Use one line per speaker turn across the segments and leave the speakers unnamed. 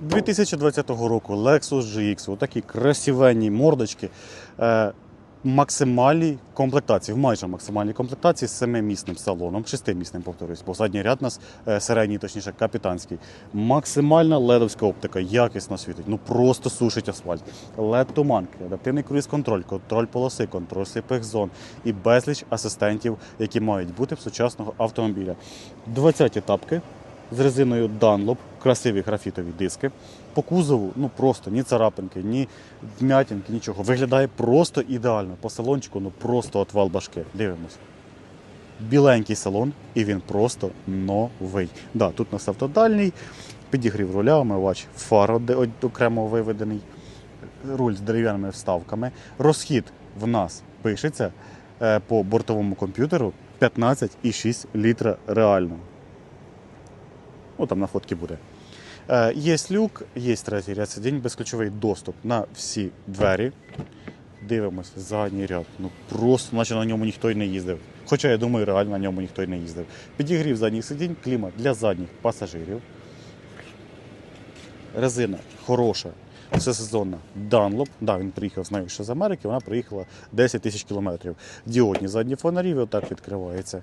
2020 року Lexus GX, отакі красивенні мордочки. Е, максимальній комплектації, в майже максимальній комплектації з семимісним салоном, шестимісним, повторюсь, бо задній ряд у нас е, середній, точніше, капітанський. Максимальна ледовська оптика, якісно світить, ну просто сушить асфальт. led туманки, адаптивний круїз-контроль, контроль полоси, контроль сліпих зон і безліч асистентів, які мають бути в сучасного автомобіля. 20 тапки з резиною Dunlop, красиві графітові диски. По кузову, ну просто ні царапинки, ні вмятинки, нічого. Виглядає просто ідеально. По салончику, ну просто отвал башки. Дивимось. Біленький салон, і він просто новий. Да, тут у нас автодальний, підігрів руля, омивач фар оде- окремо виведений, руль з дерев'яними вставками. Розхід в нас пишеться е, по бортовому комп'ютеру 15,6 літра реально. Ну, там на фотці буде. Е, Є люк, є третій ряд сидінь, безключовий доступ на всі двері. Дивимося, задній ряд. Ну просто, наче на ньому ніхто й не їздив. Хоча я думаю, реально на ньому ніхто й не їздив. Підігрів задніх сидінь, клімат для задніх пасажирів. Резина хороша, всесезонна. Dunlop. Да, він приїхав з нею ще з Америки, вона приїхала 10 тисяч кілометрів. Діодні задні фонарі, отак відкривається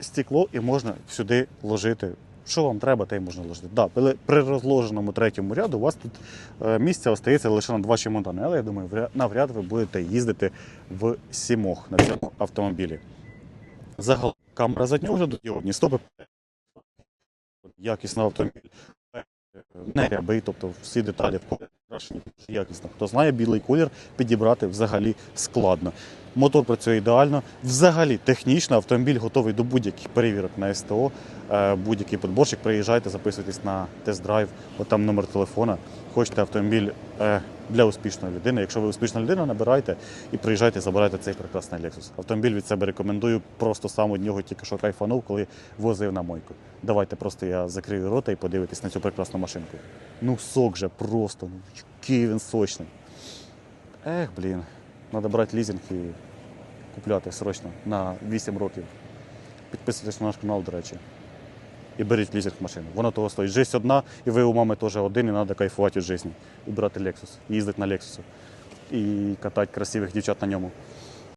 стекло і можна сюди ложити. Що вам треба, те й можна ложити. Да, при- розложеному третьому ряду у вас тут е, місця остається лише на два чемодани, але я думаю, навряд ви будете їздити в сімох на цьому автомобілі. Загалом камера заднього огляду, діодні стопи, якісний автомобіль, не рябий, тобто всі деталі покрашені якісно. Хто знає білий колір, підібрати взагалі складно. Мотор працює ідеально. Взагалі технічно автомобіль готовий до будь-яких перевірок на СТО. Е, Будь-який подборщик, приїжджайте, записуйтесь на тест-драйв, от там номер телефона. Хочете автомобіль е, для успішної людини. Якщо ви успішна людина, набирайте і приїжджайте, забирайте цей прекрасний Lexus. Автомобіль від себе рекомендую. Просто сам від нього тільки що кайфанув, коли возив на мойку. Давайте просто я закрию рота і подивитесь на цю прекрасну машинку. Ну, сок же просто, ну який він сочний. Ех, блін. Треба брати лізинг і купляти срочно на 8 років. Підписуйтесь на наш канал, до речі. І беріть лізинг машину. Воно того стоїть. Жизнь одна, і ви у мами теж один, і треба кайфувати від житті. І брати Lexus, їздити на Lexus. І катати красивих дівчат на ньому.